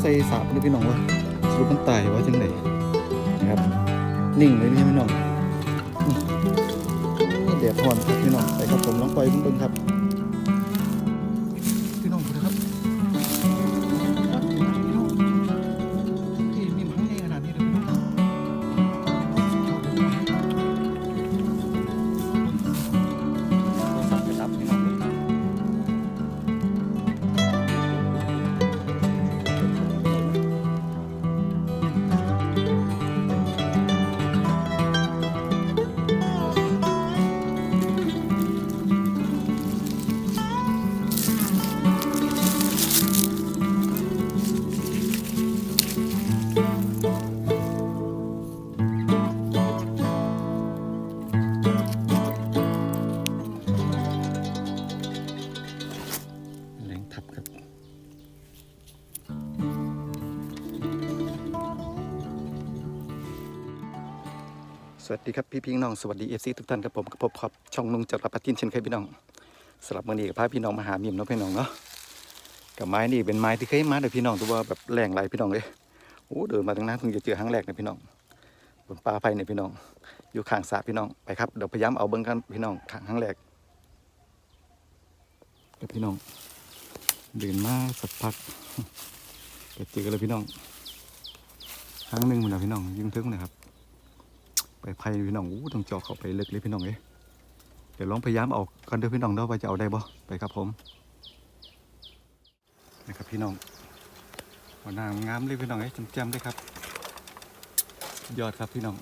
ใส่สาบเลยพี่น้องว่าสรุปมันตายว่าจังไหนนะครับนิ่งเลยนี่พี่น้องนี่แดดห่อนครับพี่น้องไปครับผมน้องปล่อยเพิ่งครับ สวัสดีครับพี่พี่น้องสวัสดีเอฟซีทุกท่านครับผมกับพบครับช่องนุ่งจักรพัฒน์เช่นเคยพี่น้องสำหรับมื่อนี้กับพาพี่น้องมาหามิมเนาะพี่น้องเนาะกับไม้นี่เป็นไม้ที่เคยมาเด้อพี่น้องตัวว่าแบบแรงไหลพี่น้องเลยโอ้เดินมาตั้งนานเพิ่งจะเจอครั้งแรกเนี่ยพี่น้องบนป่าไผ่เนี่ยพี่น้อง อยู่ข้างสระพี่น้องไปครับเดี๋ยวพยายามเอาเบิ้งกันพี่น้องครั้งแรกกับพี่น้องเดินมาสักพักก็เจอแล้วพี่น้องครั้งหนึ่งเหมดแล้วพี่น้องยิ่งทึ่งนะครับ ไปไพ่พี่น้องอู้ต้องเจาะเข้าไปลึกเลยพี่น้องเอ้เดี๋ยวลองพยายามเอากันเด้อพี่น้องเด้อว่าจะเอาได้บ่ไปครับผมนะครับพี่น้องหัวหน้างามเลยพี่น้องเอ้จำจำได้ครับ ยอดครับพี่น้อง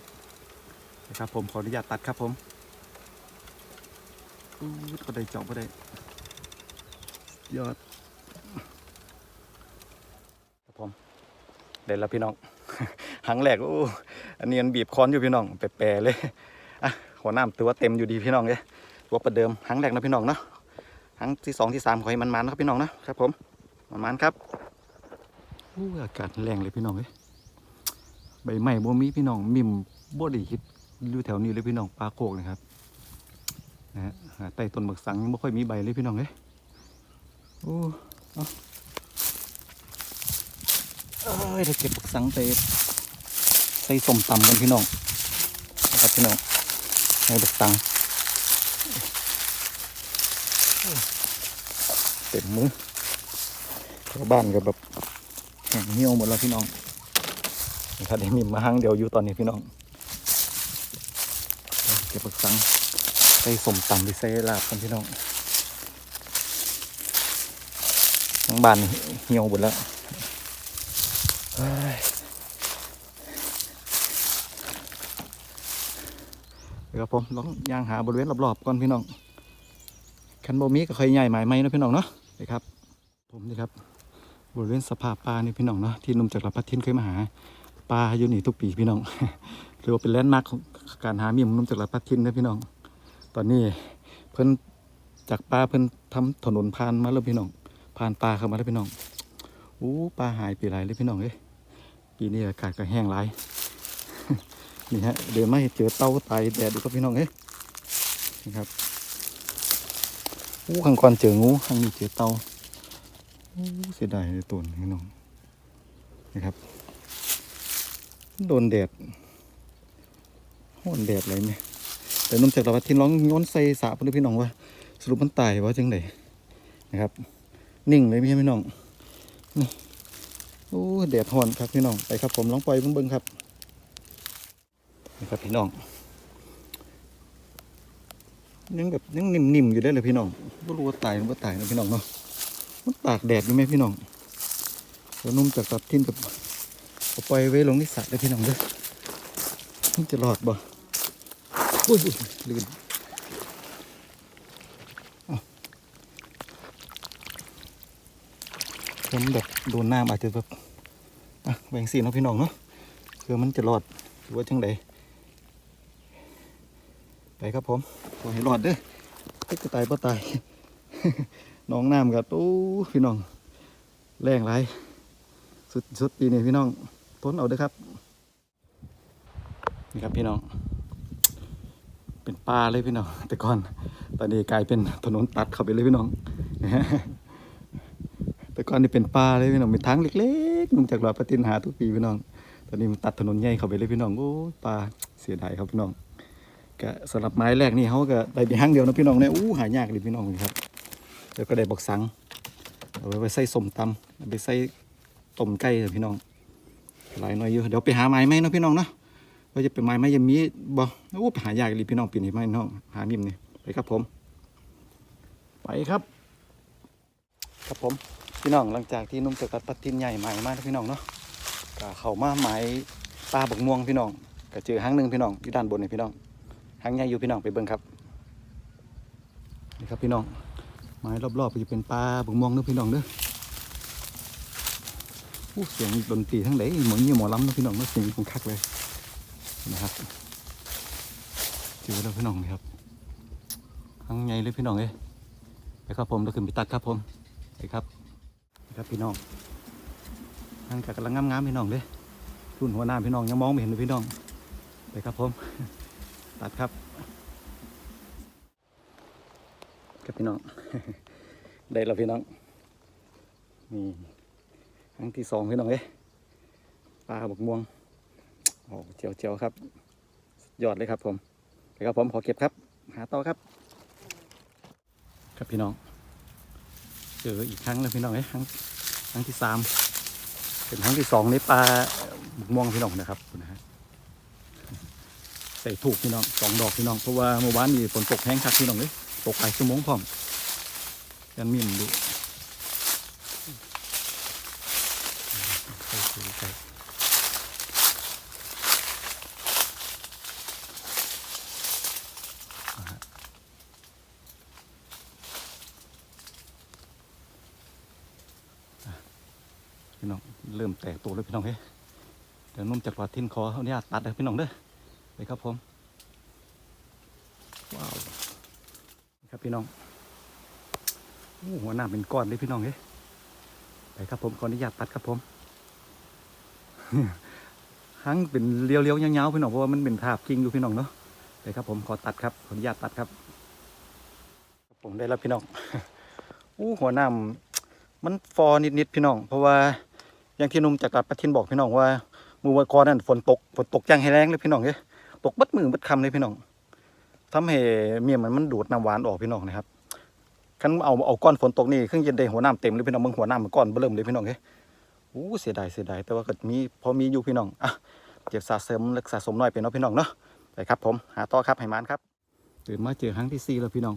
นะครับผมขออนุญาตตัดครับผมอู้ก็ได้เจาะก็ได้ ยอดครับผมเด็ดแล้วพี่น้องครั้งแรกโอ้ อันนี้มันบีบคอนอยู่พี่น้องแปรๆเลยอะหัวน้ำตัวเต็มอยู่ดีพี่น้องเลยตัวประเดิมครั้งแรกนะพี่น้องเนาะครั้งที่สองที่สามขอให้มันๆนะครับพี่น้องนะครับผมมันๆครับอู้อากาศแรงเลยพี่น้องเลยใบไม้บ่มีพี่น้องมิมบ่ได้คิดอยู่แถวนี้เลยพี่น้องปลาโคกนะครับนะฮะใต้ต้นบักสังยังไม่ค่อยมีใบเลยพี่น้องเลยโอ้เอาเอ้ยเดี๋ยวเก็บบักสังไป ใส่ส้มตำกันพี่น้องนะครับพี่น้องในบักตังเต็มมือชาวบ้านก็แบบแห้งเหี่ยวหมดแล้วพี่น้องนะครับได้มีมาห้างเดียวอยู่ตอนนี้พี่น้องเก็บบักตังใส่ส้มตำไปใส่ลาบกันพี่น้องทั้งบ้านเหี่ยวหมดแล้วเฮ้ย เดี๋ยวผมลองย่างหาบริเวณรอบๆก่อนพี่น้องคันโบมีก็เคยใหญ่หมายไหมนะพี่น้องเนาะนะครับ ผมนี่ครับบริเวณสภาพปลานี่พี่น้องเนาะที่นุ่มจากรพัฒทินเคยมาหาปลาอยู่นี่ทุกปีพี่น้องหรือว่าเป็นแลนด์มาร์คของการหาเมียมนุ่มจากรพัฒทินนะพี่น้อง ตอนนี้เพิ่นจากปลาเพิ่นทำถนนผ่านมาแล้วพี่น้องผ่านปลาเข้ามาแล้วพี่น้องอู้ปลาหายไปหลายเลยพี่น้องเอ้ยปีนี้อากาศก็แห้งหลาย นี่ฮะเดี๋ยวมาเจอเต้าตายแดดดูครับพี่น้องเอ้ยนี่ครับอู้ข้างก่อนเจองูข้างนี้เจอเต้าอู้เสียดายเลยตัวนี้พี่น้องนี่ครับ โดนแดดโหนแดดอะไรเนี่ยแต่นมจากตะวันที่ร้องย้อนใส่สาบเลยพี่น้องว่า สรุปมันตายว่าจังไดนะครับ นิ่งเลยพี่น้องนี่โอ้แดดหอนครับพี่น้องไปครับผมลองปล่อยเบิ่งๆครับ นี่ครับพี่น้องยังแบบยังนิ่มๆอยู่ได้เลยพี่น้องไม่รู้ว่าตายหรือว่าตายนะพี่น้องเนาะมันตากแดดอยู่ไหมพี่น้องแล้วนุ่มจากตับทิ้นกับเอาปล่อยไว้ลงที่สระเลยพี่น้องเด้อมันจะรอดบ่อุ้ยอุ้ยลื่นเอาผมแบบโดนน้ำอาจจะแบบอะแบ่งสีเนาะพี่น้องเนาะเพื่อมันจะรอดหรือว่าจังใดไป ครับผมขอให้รอดเด้อเฮ้ยจะตายป่ตายน้องน้ำกับโอ้พี่น้อง แรงไรสุดสุดปีนี้พี่น้องทนเอาเด้อครับ นี่ครับพี่น้อง เป็นปลาเลยพี่น้อง แต่ก่อน ตอนนี้กลายเป็นถนนตัดเข้าไปเลยพี่น้อง แต่ก่อนนี่เป็นป่าเลยพี่น้องเป็นทางเล็กๆนุ่มจากรอยปะตินหาทุกปีพี่น้อง ตอนนี้มันตัดถนนใหญ่เข้าไปเลยพี่น้อง โอ้ป่าเสียดายครับพี่น้อง ก็สำหรับไม้แรกนี่เขาก็ได้ไปห้างเดียวนะพี่น้องเนี่ยอู้หายากเลยพี่น้องครับแล้วก็ได้บอกสังเอาไว้ไว้ใส่สมตำเอาไปใส่ต้มไก่เถอะพี่น้องหลายหน้อยอยู่เดี๋ยวไปหาไม้ไหมเนาะพี่น้องเนาะว่าจะเป็นไม้ไหมยังมีบ่โอ้ไปหายากเลยพี่น้องปีนี้ไม้น้องหามิมนี่ไปครับผม ไปครับ ครับผมพี่น้องหลังจากที่นุ่มจากตัดปัดทินใหญ่ใหม่มากพี่น้องเนาะก็เข้ามาหมายปลาบกม่วงพี่น้องก็เจอห้างหนึ่งพี่น้องอยู่ด้านบนนี่พี่น้อง หางใหญ่อยู่พี่น้องไปเบิ่งครับนี่ครับพี่น้องหมายรอบๆก็จะเป็นปลาบกม่วงเด้อพี่น้องเด้ออู้เสียงดนตรีทั้งหลายเหมือนอยู่หมอลำเด้อพี่น้องเนาะเสียงคงคักเลยนะครับเจอแล้วพี่น้องครับหางใหญ่เลยพี่น้องเอ้ยไปครับผมเราขึ้นไปตัดครับผมไปครับครับพี่น้องนั่งกกำลังงามๆพี่น้องเลยรุ่นหัวหน้าพี่น้องยังมองไม่เห็นเลยพี่น้องไปครับผม ตัดครับครับพี่น้อง ได้แล้วพี่น้อง นี่ครั้งที่สองพี่น้องเอ้ยปลาบกม่วง โอ้เจียวเจียวๆครับ ยอดเลยครับผมไปครับผมขอเก็บครับ หาต่อครับ ครับพี่น้อง เจออีกครั้งแล้วพี่น้องเอ้ครั้งครั้งที่สามเป็นครั้งที่สองในปลาบุกม่วงพี่น้องนะครับนะฮะ ใส่ถูกพี่น้องสองดอกพี่น้องเพราะว่าเมื่อวานนี้ฝนตกแห้งคักพี่น้องเลยตกหลายชั่วโมงพร้อมยันมีมดูพี่น้องเริ่มแตกตัวแล้วพี่น้องเฮ้ยเดี๋ยวนุ่มจากหลอดทิ้นคอเขาเนี่ยตัดเลยพี่น้องเด้อ ไปครับผม ว้าวครับพี่น้องโอ้หัวหน้าเป็นก้อนเลยพี่น้องเฮ้ไปครับผมขออนุญาตตัดครับผมหังเป็นเลี้ยวๆยาๆพี่น้องเพราะว่ามันเป็นภาพจริงอยู่พี่น้องเนาะไปครับผมขอตัดครับขออนุญาตตัดครับ ผมได้แล้วพี่น้องโอ้หัวหน้ามันฟอนิดๆพี่น้อง เพราะว่าอย่างที่นุ่มจากกัดประทินบอกพี่น้องว่ามือวันก่อนนั่นฝนตกฝนตกจังให้แรงเลยพี่น้องเอ้ย ตกบัดมือบัดคำเลยพี่น้องทำให้เมียมันมันดูดน้ำหวานออกพี่น้องนะครับคันเอาเอาก้อนฝนตกนี่เครื่องเย็นได้หัวน้ำเต็มเลยพี่น้องมึงหัวน้ำมันก้อนเบิ่มเลยพี่น้องเอ้ยโอ้เสียดายเสียดายแต่ว่าก็มีพอมีอยู่พี่น้องอะเก็บสะสมเล็กสะสมน้อยไปเนาะพี่น้องเนาะไปครับผมหาต่อครับให้มานครับตื่นมาเจอครั้งที่สี่แล้วพี่น้อง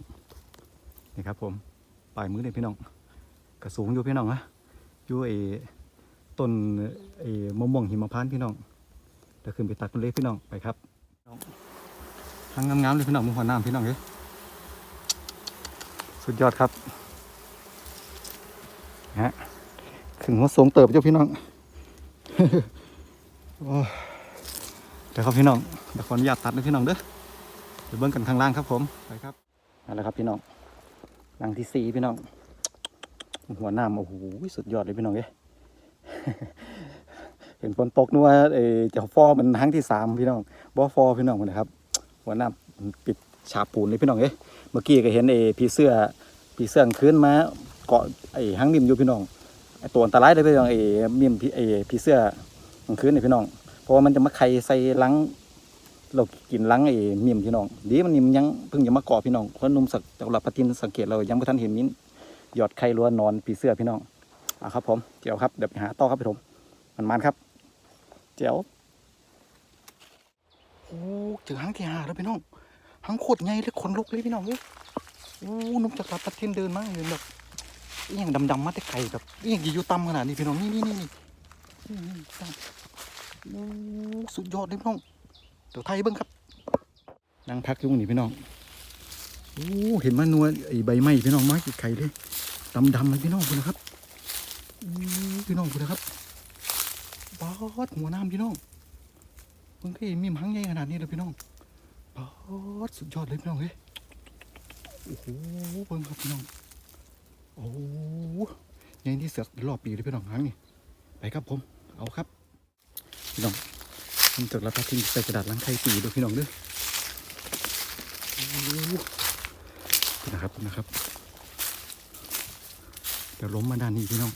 นี่ครับผมปลายมือเลยพี่น้องกระสูงอยู่พี่น้องนะอยู่ไอ้ต้นไอ้มะม่วงหิมพานต์พี่น้องเดี๋ยวขึ้นไปตัดมันเลยพี่น้องไปครับ ทางงามๆเลยพี่น้องมึงหัวน้ำพี่น้องเอ้ยสุดยอดครับฮะขึ้นหัวสูงเติบเจ้าพี่น้องเดี๋ยวครับพี่น้องเดี๋ยวขออนุญาตตัดนะพี่น้องเด้อเดี๋ยวเบิ้งกันข้างล่างครับผมไปครับเอาละครับพี่น้องหลังที่สี่พี่น้อง หัวหน้าโอ้โหสุดยอดเลยพี่น้องเอ้ย เห็นฝนตกนึกว่าเออจะฟอมันครั้งที่สามพี่น้องบ่ฟอพี่น้องนะครับหัวหน้ามันปิดฉาบปูนเลยพี่น้องเอ้เมื่อกี้ก็เห็นเอผีเสื้อผีเสื้อกลางคืนมาเกาะไอ้หางมิมอยู่พี่น้องไอ้ตัวอันตรายเลยพี่น้องไอ้มิมพี่ไอ้ผีเสื้อกลางคืนนี่พี่น้อง เพราะว่ามันจะมาไข่ใส่ลังเรากินลังไอ้มิมพี่น้องดีมันนิ่มยังเพิ่งจะมาเกาะพี่น้องเพราะนุ่มสักจากหลับปฏินสังเกตเรายังไม่ทันเห็นมิ้นหยอดไข่ล้วนนอนผีเสื้อพี่น้องอะครับผมเจียวครับเดี๋ยวไปหาต่อครับพี่ผมมันมันครับ เจียวโอ้เจอหางที่หาแล้วพี่น้องหางโคตรใหญ่เลยขนลุกเลยพี่น้องเอ้ยโอ้นุ่มจากตะเทียนเดินมาเห็นแบบอหย่างดำๆมาแต่ไกลแบบอหย่างอยู่ต่ำขนาดนี้พี่น้องนี่นี่นี่นี่โอ้สุดยอดเลยพี่น้องเดี๋ยวไทยเบิ้งครับนั่งพักอยุ่งนี่พี่น้องโอ้เห็นมันนัวไอใบไม้พี่น้องไม้กี่ไข่เลยดำดำๆเลยพี่น้องคุณนะครับพี่น้องคุณนะครับ บอดหัวน้ำพี่น้องเพิ่งเคยมีหางใหญ่ขนาดนี้เลยพี่น้องบอดสุดยอดเลยพี่น้องเฮ้ยโอ้โหเพิ่งครับพี่น้องโอ้โหใหญ่ที่เสือกรอบปีเลยพี่น้องหางนี่ไปครับผมเอาครับพี่น้องผมจดแล้วก็ทิ้งใส่กระดาษล้างไข่ปีด้วยพี่น้องเด้อโอ้โหนะครับนะครับเดี๋ยวล้มมาด้านนี้พี่น้อง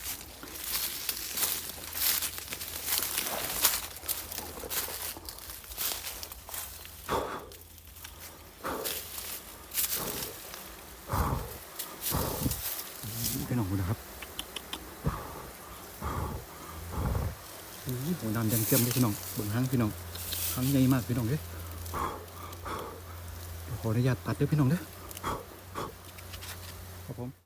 พี่น้องดูนะครับโอ้โห หัวดำแดงเจียมเลยพี่น้องเบิ่งหางพี่น้องหางใหญ่มากพี่น้องเด้อขออนุญาตตัดเด้อพี่น้องเด้อครับผม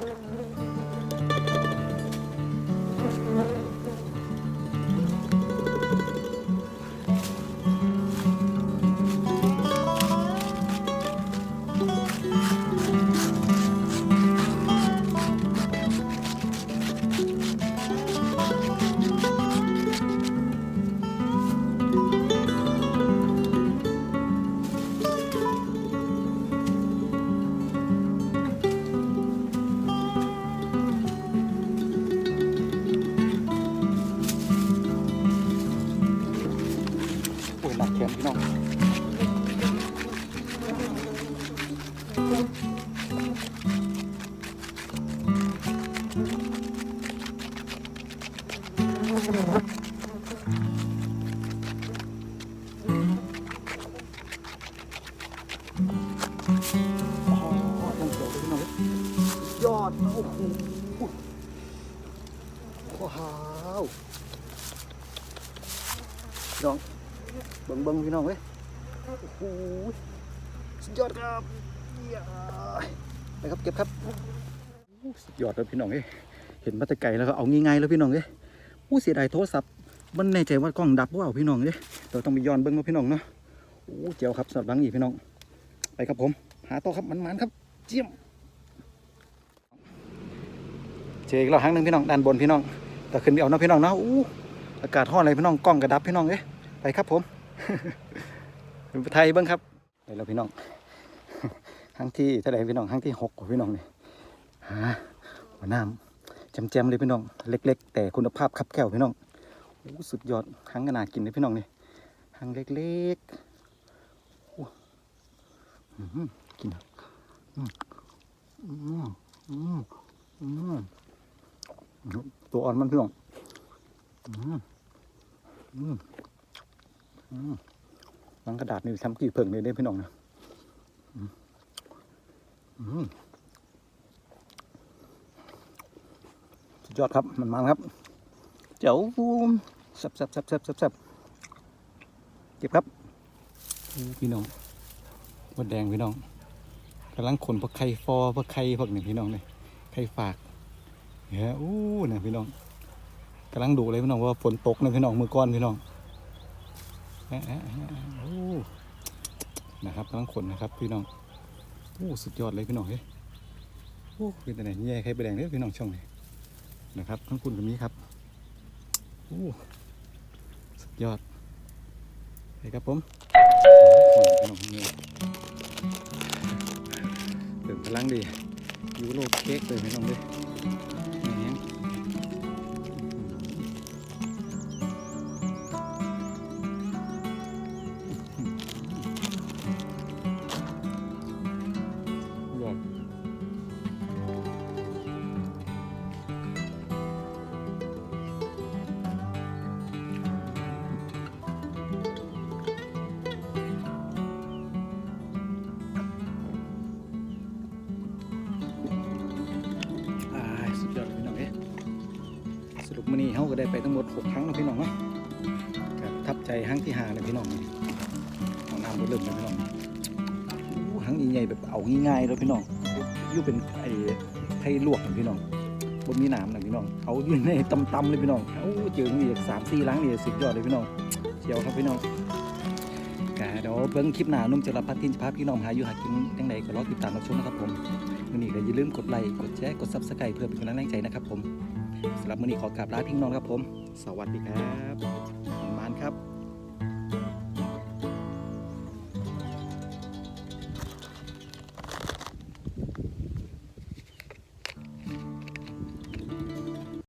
Mm-hmm. ว้าวน้องเบิ่งเบิ่งพี่น้องเว้ยโอ้โหสุดยอดครับไปครับเก็บครับสุดยอดเลยพี่น้องเอ้ยเห็นมาแต่ไกลแล้วก็เอาง่ายๆแล้วพี่น้องเอ้ยโอ้เสียดายโทรศัพท์มันแน่ใจว่ากล้องดับว่าพี่น้องเอ้ยเราต้องไปย้อนเบิ่งว่าพี่น้องเนาะโอ้เจียวครับสำหรับหลังอีกพี่น้อง ไปครับผม หาต่อครับมันๆครับ เจียมเจออีกแล้วครั้งหนึ่งพี่น้องด้านบนพี่น้อง แต่ขึ้นเอาเนาะพี่น้องเนาะอู้อากาศห้อนอะไรพี่น้องกล้องกระดับพี่น้องเอ้ยไปครับผมเป็นไทยเบ้างครับไปแล้วพี่น้องครั้งที่เท่าไหร่พี่น้องครั้งที่หกพี่น้องนี่หาหัวน้ำแจมๆเลยพี่น้อง เล็ก ๆ แต่คุณภาพคับแก้วพี่น้องโอ้สุดยอดครั้งขนาดกินเลยพี่น้องนี่ครั้งเล็กๆโอ้อื้อหือกินอะอืมอืมอืมอืม ตัวอ่อนมันพี่น้องอืมอืมอืมลังกระดาษนี่ทำกี่เพิ่งเลยได้พี่น้องนะสุดยอดครับมันมันครับเจ๋วแซ่บแซ่บแซ่บแซ่บแซ่บแซ่บเก็บครับ พี่น้องมดแดงพี่น้องกำลังขนพวกไข่ฟอพวกไข่พวกหนี้พี่น้องเลยไข่ฝาก เนี่ยอู้เนี่ยพี่น้องกำลังดูเลยพี่น้องว่าฝนตกนะพี่น้องมือก้อนพี่น้องอะแอะแอะโอ้นะครับกำลังขนนะครับพี่น้องโอ้สุดยอดเลยพี่น้องเฮ้ยโอ้เป็นแต่ไหนแย่ใครไปแดงเด้อพี่น้องช่องนี้นะครับทั้งคุณกับนี้ครับโอ้สุดยอดไปครับผมพี่น้องนี่เติมพลังดียูโรเค้กเลยพี่น้องเลย ได้ไปทั้งหมด6ครั้งแล้วพี่น้องเนาะครับทับใจครั้งที่ห้าเลยพี่น้องเอาน้ำรถเริ่มเลยพี่น้องโอ้หังใหญ่ๆแบบเอาง่ายๆเลยพี่น้องอยู่เป็นไอ้ไทยลวกนะพี่น้องบนมีน้ำนะพี่น้องเอาอยู่ในตำๆเลยพี่น้องเอาเจอมีสามสี่ล้างนี่สุดยอดเลยพี่น้องเชียวครับพี่น้องกะเดี๋ยวเบิ้งคลิปหน้านุ่มจะรับพัดทินจะพาพี่น้องหาอยู่หากินยังไงก็รอติดตามรับชมนะครับผมวันนี้ก็อย่าลืมกดไลค์กดแชร์กดซับสไครต์เพื่อเป็นกำลังใจนะครับผม สำหรับวันนี้ขอกราบลาพี่น้องครับผม สวัสดีครับมานครับ